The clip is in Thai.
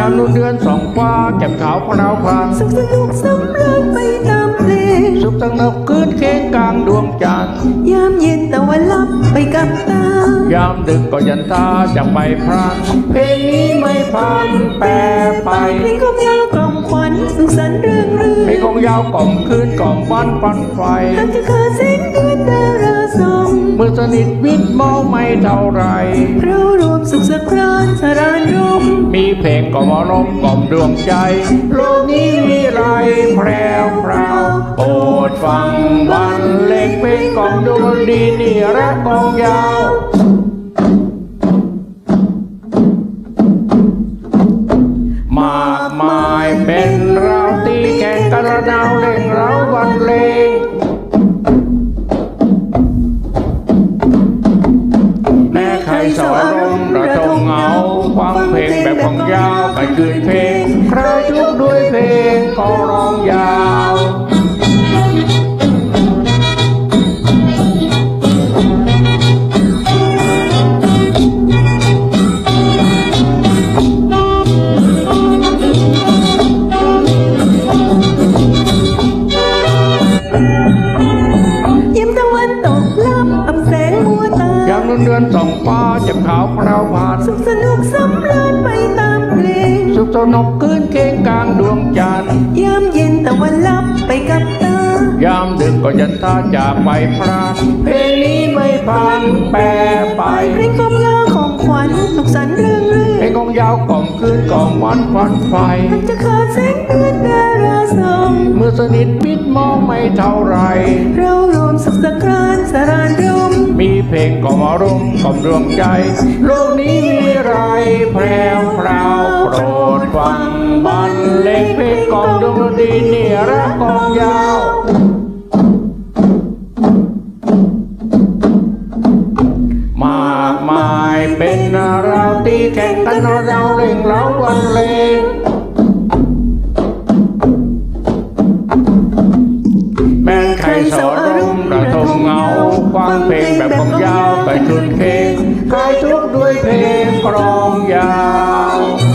ายามนุ่นเดือนสองฟ้าแก้มขาวพราวพรานสุขสนุกสำราญไปตามเพลงสุขสงบคืนเค้งกลางดวงจันทร์ยามเย็นตะวันลับไปกับตายามดึกก็ยันตาจากไปพรานเพลงนี้ไม่พันแปรไปเพลงของยาวกล่อมขวัญสุขสันต์เรื่องเรื่เพลองงของยาวกล่อมคืนกล่อมวันปันไฟหากจะขาดแสงเดือนดาราส่องเมื่อสนิทวิตมองไม่เท่าไรเรารวม สุขสักครานสรานรมมีเพลงกล่อมอารมกล่อมดวงใจ โลกนี้มีไรแพรวพราวโปรดฟังวันเล็กเพลงกล่อมดวงดีนี่รักกองยาวมากมายเป็นเราตีแข่งกระนาวเล่งเราวันเลงแม้ใครสอน องยาวกันคืนเพลงใครทุกข์ด้วยเพลงก็ร้องยาวยามตะวันตกลับอับแสงหัวตายามนุ่นเดือนส่องฟ้าเจ็บขาวพราวผ่านสุขสนุกสำราญไปตามเพลง สุขสนกคืนเค้งกลางดวงจันทร์ยามเย็นตะวันลับไปกับตายามดึกก็ยันตาจากไปพรานเพลงนี้ไม่พันแปรไปเพลงของยาวของขวัญสุขสันต์เรื่องเรื่เพลองงของยาวกล่อมคืนกล่อมวันฟันไฟหากจะขาดแสงเดือนดาราส่องเมื่อสนิทมิตรมองไม่เท่าไร เรารวมสุขสักครานสรานรมมีเพลงกล่อมอารมณ์กล่อมดวงใจ โลกนี้มีไรแพรวพราวโปรด ฟังบันเลงเพลงกอมดงดนตรีนี่รักกองยาวมากมายเป็นเราตีแข่งกันเราเล่งเราวันเลงแม้ใครสอนรมระทมเงาฟังเพลงแบบของยาวไปชุนเพลงใครทุกข์ด้วยเพลงกรองยาว